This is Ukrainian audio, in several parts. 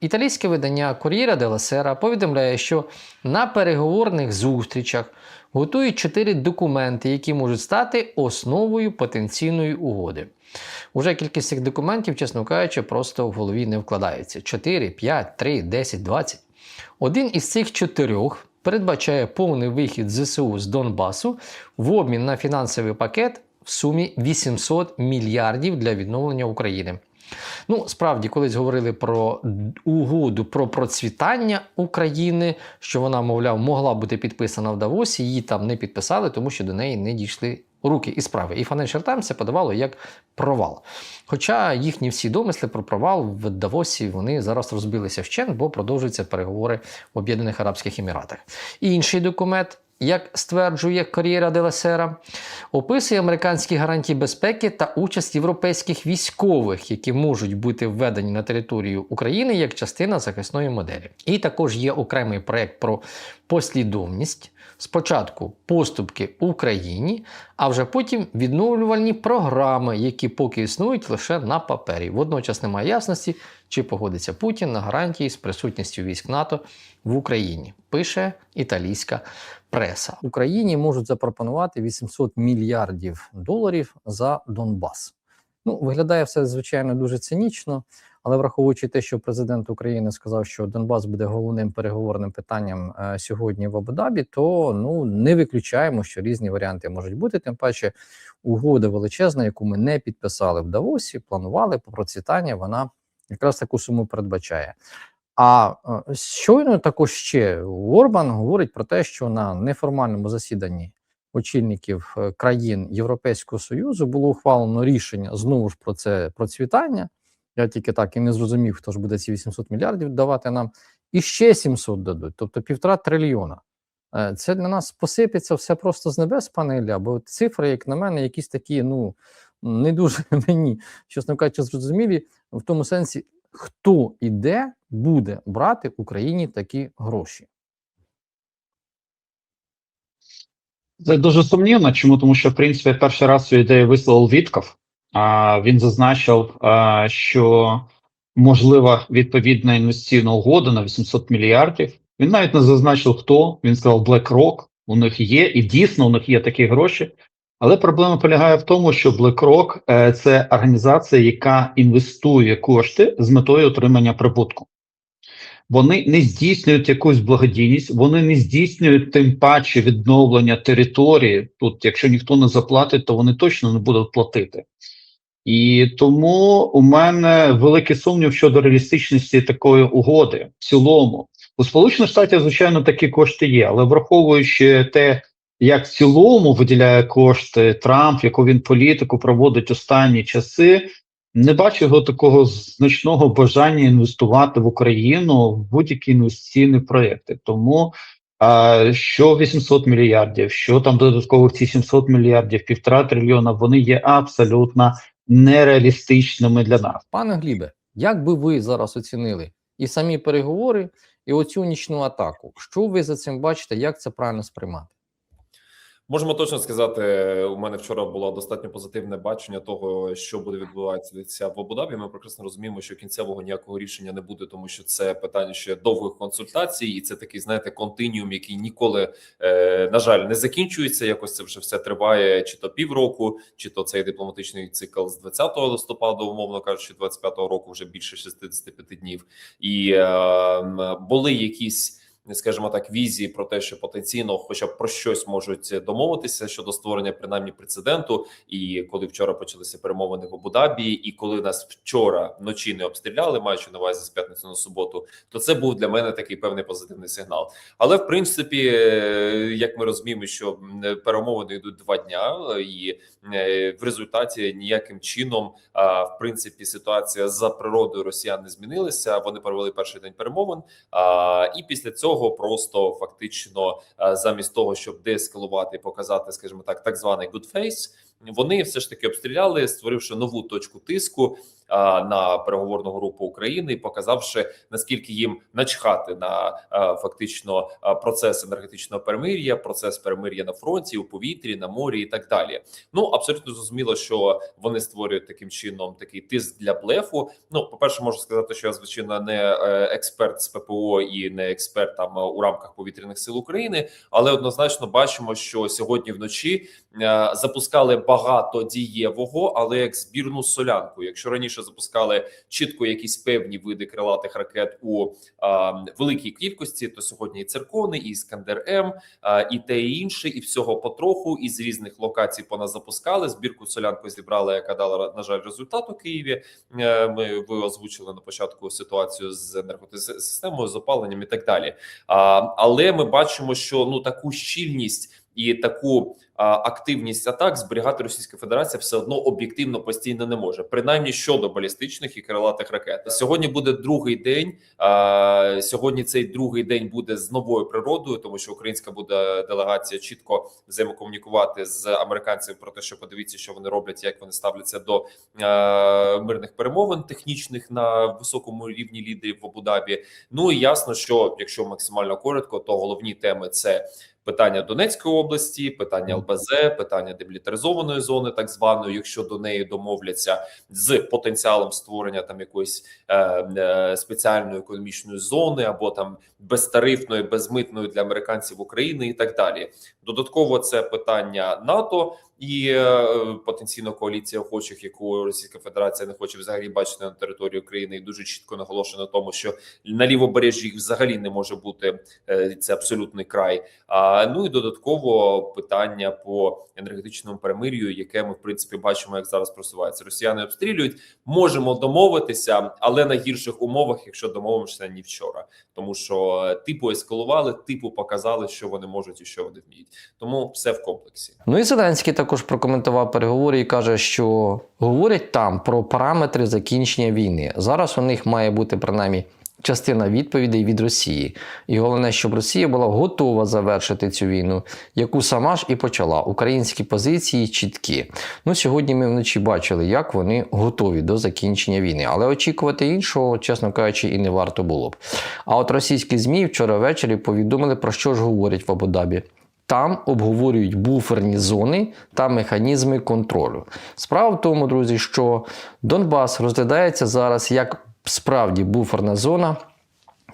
Італійське видання della Sera повідомляє, що на переговорних зустрічах готують чотири документи, які можуть стати основою потенційної угоди. Уже кількість цих документів, чесно кажучи, просто в голові не вкладається: 4, 5, 3, 10, 20. Один із цих чотирьох передбачає повний вихід ЗСУ з Донбасу в обмін на фінансовий пакет в сумі 800 мільярдів для відновлення України. Ну, справді, колись говорили про угоду про процвітання України, що вона, мовляв, могла бути підписана в Давосі, її там не підписали, тому що до неї не дійшли руки і справи. І Financial Times це подавало як провал. Хоча їхні всі домисли про провал в Давосі вони зараз розбилися вщент, бо продовжуються переговори в Об'єднаних Арабських Еміратах. І інший документ. Як стверджує Кор'єра де Сера, описує американські гарантії безпеки та участь європейських військових, які можуть бути введені на територію України як частина захисної моделі. І також є окремий проект про послідовність. Спочатку поступки Україні, а вже потім відновлювальні програми, які поки існують лише на папері. Водночас немає ясності, чи погодиться Путін на гарантії з присутністю військ НАТО в Україні. Пише італійська преса. Україні можуть запропонувати 800 мільярдів доларів за Донбас. Ну, виглядає все звичайно дуже цинічно, але враховуючи те, що президент України сказав, що Донбас буде головним переговорним питанням е, сьогодні в Абу-Дабі, то ну не виключаємо, що різні варіанти можуть бути. Тим паче, угода величезна, яку ми не підписали в Давосі, планували по процвітання. Вона якраз таку суму передбачає. А щойно також ще Орбан говорить про те, що на неформальному засіданні очільників е, країн Європейського Союзу було ухвалено рішення знову ж про це процвітання. Я тільки так і не зрозумів, хто ж буде ці 800 мільярдів давати нам, і ще 700 дадуть, тобто півтора трильйона. Е, Це для нас посипеться все просто з небес, пане Ілля, бо цифри, як на мене, якісь такі, ну не дуже мені, чесно кажучи, зрозумілі в тому сенсі, хто і де буде брати Україні такі гроші. Це дуже сумнівно. Чому? Тому що, в принципі, перший раз цю ідею висловив Вітков. А він зазначив, а, що можлива відповідна інвестиційна угода на 800 мільярдів. Він навіть не зазначив, хто. Він сказав BlackRock. У них є, і дійсно у них є такі гроші. Але проблема полягає в тому, що BlackRock е, – це організація, яка інвестує кошти з метою отримання прибутку. Вони не здійснюють якусь благодійність, вони не здійснюють тим паче відновлення території. Тут, якщо ніхто не заплатить, то вони точно не будуть платити. І тому у мене великий сумнів щодо реалістичності такої угоди в цілому. У Сполучених Штатах, звичайно, такі кошти є, але враховуючи те, як в цілому виділяє кошти Трамп, яку він політику проводить останні часи, не бачу його такого значного бажання інвестувати в Україну в будь-які інвестиційні проекти. Тому а, що 800 мільярдів, що там додатково ці 700 мільярдів, півтора трильйона, вони є абсолютно нереалістичними для нас. Пане Глібе, як би ви зараз оцінили і самі переговори, і оцю нічну атаку? Що ви за цим бачите? Як це правильно сприймати? Можемо точно сказати, у мене вчора було достатньо позитивне бачення того, що буде відбуватися в Абу-Дабі. Ми прекрасно розуміємо, що кінцевого ніякого рішення не буде, тому що це питання ще довгих консультацій, і це такий, знаєте, континіум, який ніколи е, на жаль не закінчується. Якось це вже все триває, чи то півроку, чи то цей дипломатичний цикл з 20 листопада, умовно кажучи, 25-го року вже більше 65 днів, і е, були якісь скажімо так, візії про те, що потенційно, хоча б про щось можуть домовитися щодо створення принаймні прецеденту. І коли вчора почалися перемовини в Абу-Дабі, і коли нас вчора вночі не обстріляли, маючи на увазі з п'ятниці на суботу, то це був для мене такий певний позитивний сигнал. Але в принципі, як ми розуміємо, що перемовини йдуть два дня, і в результаті ніяким чином, в принципі, ситуація за природою росіян не змінилася. Вони провели перший день перемовин. І після цього просто фактично замість того, щоб деескалувати показати, скажімо так, так званий good face, вони все ж таки обстріляли, створивши нову точку тиску. На переговорну групу України, показавши наскільки їм начхати на фактично процес енергетичного перемир'я, процес перемир'я на фронті, у повітрі, на морі і так далі. Ну абсолютно зрозуміло, що вони створюють таким чином такий тиск для блефу. Ну, по перше, можу сказати, що я звичайно не е, експерт з ППО і не експерт там е, у рамках повітряних сил України, але однозначно бачимо, що сьогодні вночі е, запускали багато дієвого, але як збірну солянку. Якщо раніше запускали чітко якісь певні види крилатих ракет у а, великій кількості, то сьогодні і циркони, і Іскандер М, і те і інше, і всього потроху із різних локацій поназапускали. Збірку солянку зібрали, яка дала на жаль результат у Києві. Е, Ми ви озвучили на початку ситуацію з енергосистемою, з опаленням і так далі. А, але ми бачимо, що ну таку щільність і таку активність атак зберігати Російська Федерація все одно об'єктивно постійно не може, принаймні щодо балістичних і крилатих ракет. Сьогодні буде другий день. А, сьогодні цей другий день буде з новою природою, тому що українська буде делегація чітко взаємокомунікувати з американцями про те, що подивіться, що вони роблять, як вони ставляться до мирних перемовин технічних на високому рівні лідерів в Абу-Дабі. Ну і ясно, що якщо максимально коротко, то головні теми це питання Донецької області, питання ЛБЗ, питання демілітаризованої зони, так званої, якщо до неї домовляться з потенціалом створення там якоїсь е, е, спеціальної економічної зони або там безтарифної, безмитної для американців України і так далі. Додатково це питання НАТО і е, потенційно коаліція охочих, яку Російська Федерація не хоче взагалі бачити на території України, і дуже чітко наголошено на тому, що на лівобережжі їх взагалі не може бути е, це абсолютний край. А ну і додатково питання по енергетичному перемир'ю, яке ми в принципі бачимо, як зараз просувається. Росіяни обстрілюють. Можемо домовитися, але на гірших умовах, якщо домовимося ні вчора, тому що типу ескалували, типу показали, що вони можуть і що вони вміють. Тому все в комплексі. Ну і Зеленський також прокоментував переговори і каже, що говорять там про параметри закінчення війни. Зараз у них має бути принаймні частина відповідей від Росії. І головне, щоб Росія була готова завершити цю війну, яку сама ж і почала. Українські позиції чіткі. Ну сьогодні ми вночі бачили, як вони готові до закінчення війни. Але очікувати іншого, чесно кажучи, і не варто було б. А от російські ЗМІ вчора ввечері повідомили, про що ж говорять в Абу-Дабі. Там обговорюють буферні зони та механізми контролю. Справа в тому, друзі, що Донбас розглядається зараз як справді буферна зона.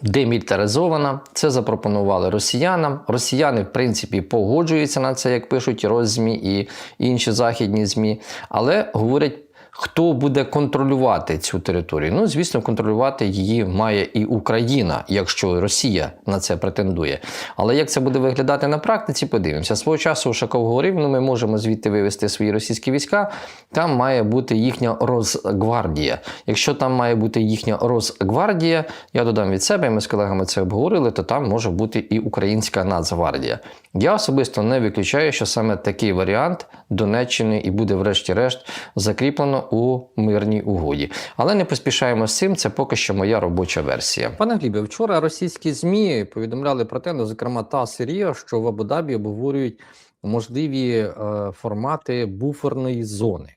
Демілітаризована, це запропонували росіянам. Росіяни, в принципі, погоджуються на це, як пишуть Роззмі і інші західні ЗМІ, але говорять, хто буде контролювати цю територію. Ну, звісно, контролювати її має і Україна, якщо Росія на це претендує. Але як це буде виглядати на практиці, подивимося. Свого часу Ушаков говорив, ну ми можемо звідти вивести свої російські війська. Там має бути їхня Росгвардія. Якщо там має бути їхня Росгвардія, я додам від себе, і ми з колегами це обговорили, то там може бути і українська Нацгвардія. Я особисто не виключаю, що саме такий варіант Донеччини і буде, врешті-решт, закріплено у мирній угоді. Але не поспішаємо з цим. Це поки що моя робоча версія. Пане Глібе, вчора російські змі повідомляли про те, ну, зокрема та Сирія, що в Абу-Дабі обговорюють можливі е, формати буферної зони.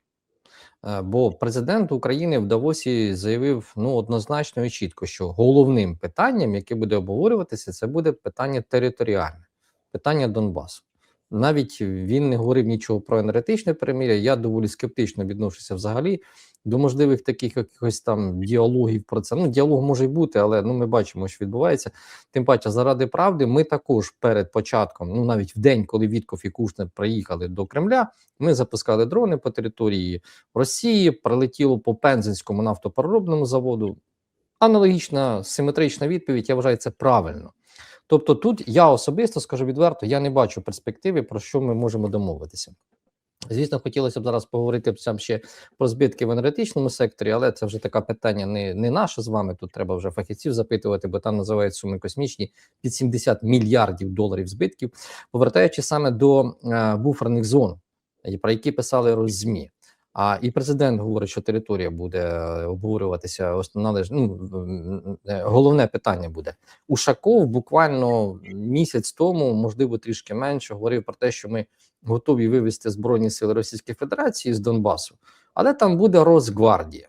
Е, Бо президент України в Давосі заявив ну однозначно і чітко, що головним питанням, яке буде обговорюватися, це буде питання територіальне, питання Донбасу. Навіть він не говорив нічого про енергетичне перемир'я. Я доволі скептично відношуся взагалі до можливих таких якихось там діалогів про це. Ну, діалог може й бути, але ну ми бачимо, що відбувається. Тим паче, заради правди, ми також перед початком, ну навіть в день, коли Вітков і Кушнер приїхали до Кремля, ми запускали дрони по території Росії, прилетіло по Пензенському нафтопереробному заводу. Аналогічна симетрична відповідь, я вважаю, це правильно. Тобто, тут я особисто скажу відверто, я не бачу перспективи, про що ми можемо домовитися. Звісно, хотілося б зараз поговорити сам ще про збитки в енергетичному секторі, але це вже таке питання не, не наше з вами. Тут треба вже фахівців запитувати, бо там називають суми космічні під 70 мільярдів доларів збитків. Повертаючись саме до е, буферних зон, про які писали роззмі. А і президент говорить, що територія буде е, обговорюватися. Основне ну, е, головне питання буде. Ушаков буквально місяць тому, можливо, трішки менше, говорив про те, що ми готові вивести збройні сили Російської Федерації з Донбасу, але там буде Росгвардія.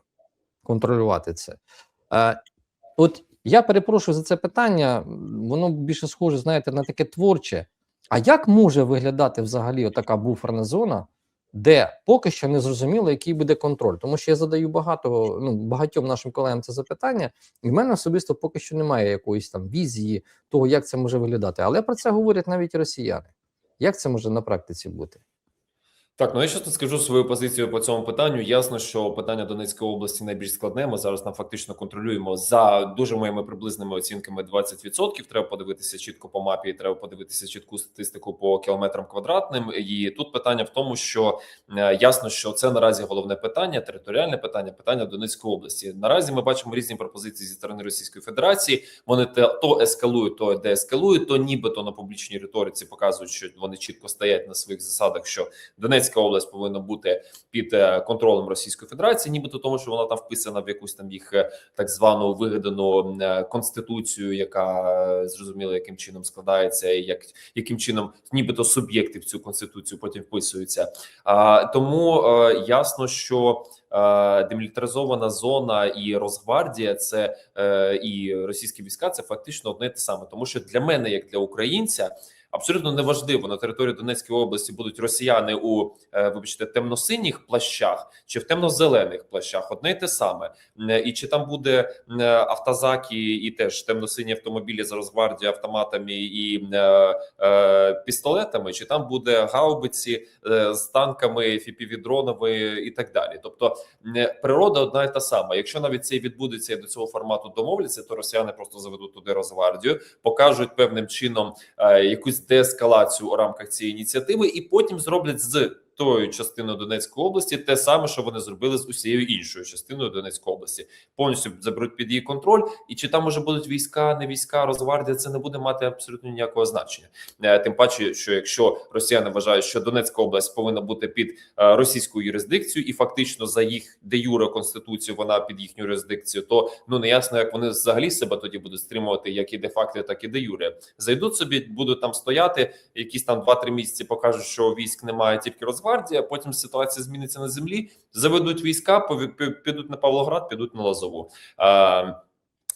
контролювати це. Е, от я перепрошую за це питання, воно більше схоже, знаєте, на таке творче. А як може виглядати взагалі така буферна зона, де поки що не зрозуміло, який буде контроль? Тому що я задаю багато ну, багатьом нашим колегам це запитання, і в мене особисто поки що немає якоїсь там візії того, як це може виглядати. Але про це говорять навіть росіяни. Як це може на практиці бути? Так, ну я чесно скажу свою позицію по цьому питанню. Ясно, що питання Донецької області найбільш складне. Ми зараз нам фактично контролюємо за дуже моїми приблизними оцінками 20%. Треба подивитися чітко по мапі. Треба подивитися чітку статистику по кілометрам квадратним. І тут питання в тому, що е, ясно, що це наразі головне питання, територіальне питання, питання Донецької області. Наразі ми бачимо різні пропозиції зі сторони Російської Федерації. Вони то ескалують, то деескалують, то нібито на публічній риториці показують, що вони чітко стоять на своїх засадах. Що Донецька область повинна бути під е, контролем Російської Федерації, нібито тому, що вона там вписана в якусь там їх е, так звану вигадану е, конституцію, яка зрозуміло, яким чином складається, і як яким чином нібито суб'єкти в цю конституцію потім вписуються. А тому е, ясно, що демілітаризована зона і Росгвардія, це і російські війська, це фактично одне те саме, тому що для мене, як для українця. Абсолютно неважливо на території Донецької області будуть росіяни у е, вибачте темно-синіх плащах чи в темно-зелених плащах. Одне й те саме, і чи там буде е, автозаки і теж темно-сині автомобілі з Росгвардії автоматами і е, е, пістолетами, чи там буде гаубиці е, з танками, фіпівідронами і так далі. Тобто е, природа одна і та сама. Якщо навіть це відбудеться і до цього формату домовляться, то росіяни просто заведуть туди Росгвардію, покажуть певним чином е, якусь деескалацію у рамках цієї ініціативи, і потім зроблять з тою частиною Донецької області те саме, що вони зробили з усією іншою частиною Донецької області, повністю заберуть під її контроль. І чи там може будуть війська, не війська, Росгвардія, це не буде мати абсолютно ніякого значення. Е, Тим паче, що якщо росіяни вважають, що Донецька область повинна бути під е, російською юрисдикцією, і фактично за їх де юре конституцію вона під їхню юрисдикцію, то ну не ясно, як вони взагалі себе тоді будуть стримувати, як і де факто, так і де юре. Зайдуть собі, будуть там стояти, якісь там 2-3 місяці покажуть, що військ немає, тільки Росгвардія. Потім ситуація зміниться на землі. Заведуть війська, підуть на Павлоград, підуть на Лазову.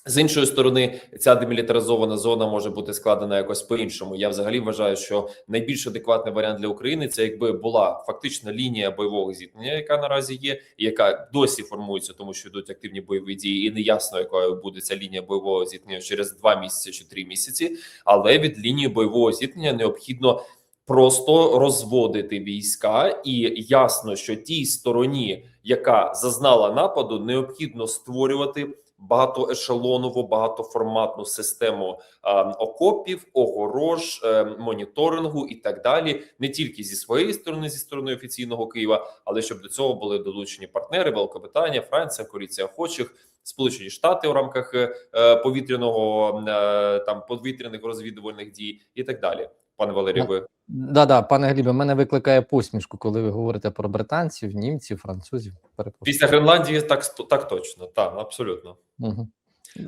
З іншої сторони, ця демілітаризована зона може бути складена якось по-іншому. Я взагалі вважаю, що найбільш адекватний варіант для України це якби була фактична лінія бойового зіткнення, яка наразі є, яка досі формується, тому що йдуть активні бойові дії, і не ясно, якою буде ця лінія бойового зіткнення через два місяці чи три місяці. Але від лінії бойового зіткнення необхідно просто розводити війська, і ясно, що тій стороні, яка зазнала нападу, необхідно створювати багатоешелонову, багатоформатну систему е, окопів, огорож, е, моніторингу і так далі, не тільки зі своєї сторони, зі сторони офіційного Києва, але щоб до цього були долучені партнери Великобританія, Франція, коаліція охочих. Сполучені Штати у рамках е, повітряного е, там повітряних розвідувальних дій і так далі. Пане Валерію, ви Да, да, пане Глібе, мене викликає посмішку, коли ви говорите про британців, німців, французів. Перепрошую. після Гренландії так так точно, так абсолютно. Угу.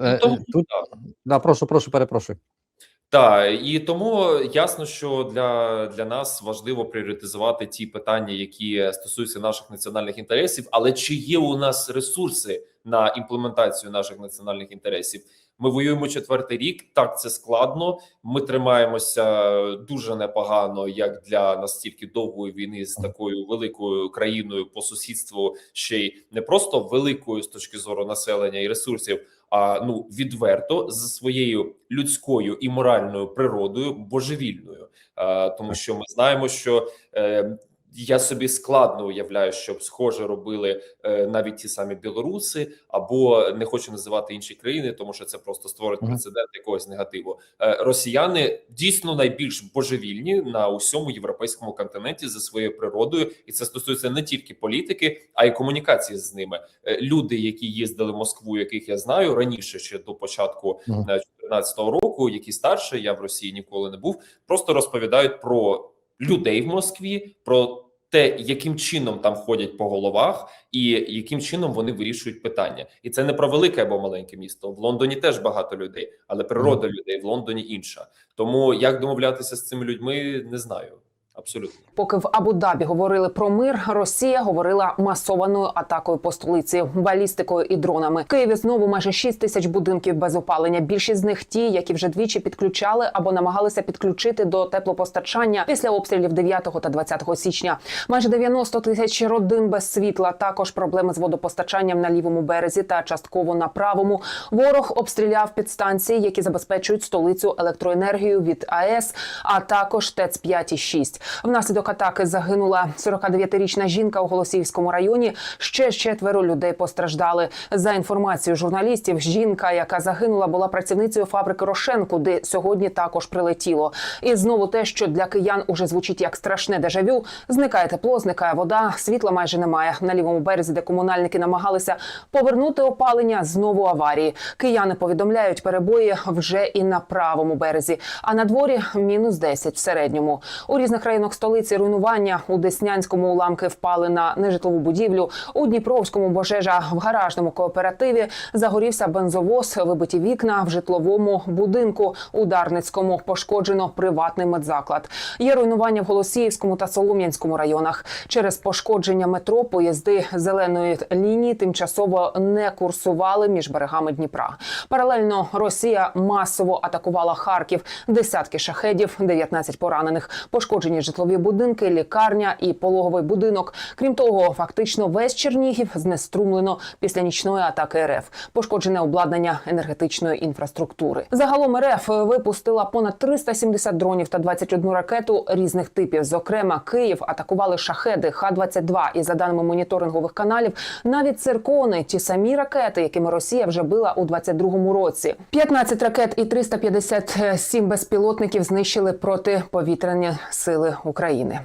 Е, Тому, е, тут, так. да, прошу, прошу, перепрошую. Так, і тому ясно, що для, для нас важливо пріоритизувати ті питання, які стосуються наших національних інтересів. Але чи є у нас ресурси на імплементацію наших національних інтересів? Ми воюємо четвертий рік. Так, це складно. Ми тримаємося дуже непогано, як для настільки довгої війни з такою великою країною по сусідству, ще й не просто великою з точки зору населення і ресурсів, а ну відверто за своєю людською і моральною природою божевільною, а, тому що ми знаємо, що е, я собі складно уявляю, щоб схоже робили е, навіть ті самі білоруси, або не хочу називати інші країни, тому що це просто створить прецедент якогось негативу. Е, росіяни дійсно найбільш божевільні на усьому європейському континенті за своєю природою, і це стосується не тільки політики, а й комунікації з ними. Е, люди, які їздили в Москву, яких я знаю раніше, ще до початку Мгм. 2014 року, які старше, я в Росії ніколи не був, просто розповідають про людей в Москві, про те, яким чином там ходять по головах, і яким чином вони вирішують питання, і це не про велике або маленьке місто. В Лондоні теж багато людей, але природа людей в Лондоні інша. Тому як домовлятися з цими людьми, не знаю. Абсолютно. Поки в Абу-Дабі говорили про мир, Росія говорила масованою атакою по столиці, балістикою і дронами. В Києві знову майже 6 тисяч будинків без опалення. Більшість з них ті, які вже двічі підключали або намагалися підключити до теплопостачання після обстрілів 9 та 20 січня. Майже 90 тисяч родин без світла. Також проблеми з водопостачанням на лівому березі та частково на правому. Ворог обстріляв підстанції, які забезпечують столицю електроенергією від АЕС, а також ТЕЦ 5 і 6. Внаслідок атаки загинула 49-річна жінка у Голосіївському районі. Ще четверо людей постраждали. За інформацією журналістів, жінка, яка загинула, була працівницею фабрики Рошен, куди сьогодні також прилетіло. І знову те, що для киян уже звучить як страшне дежавю. Зникає тепло, зникає вода, світла майже немає. На лівому березі, де комунальники намагалися повернути опалення, знову аварії. Кияни повідомляють перебої вже і на правому березі. А на дворі мінус 10 в середньому. У різних районах столиці руйнування у Деснянському уламки впали на нежитлову будівлю. У Дніпровському пожежа в гаражному кооперативі загорівся бензовоз, вибиті вікна в житловому будинку. У Дарницькому пошкоджено приватний медзаклад. Є руйнування в Голосіївському та Солом'янському районах. Через пошкодження метро поїзди зеленої лінії тимчасово не курсували між берегами Дніпра. Паралельно Росія масово атакувала Харків. Десятки шахедів, 19 поранених, пошкоджені житлові будинки, лікарня і пологовий будинок. Крім того, фактично весь Чернігів знеструмлено після нічної атаки РФ. Пошкоджене обладнання енергетичної інфраструктури. Загалом РФ випустила понад 370 дронів та 21 ракету різних типів. Зокрема, Київ атакували шахеди Х-22. І за даними моніторингових каналів, навіть циркони, ті самі ракети, якими Росія вже била у 22-му році. 15 ракет і 357 безпілотників знищили протиповітряні сили України.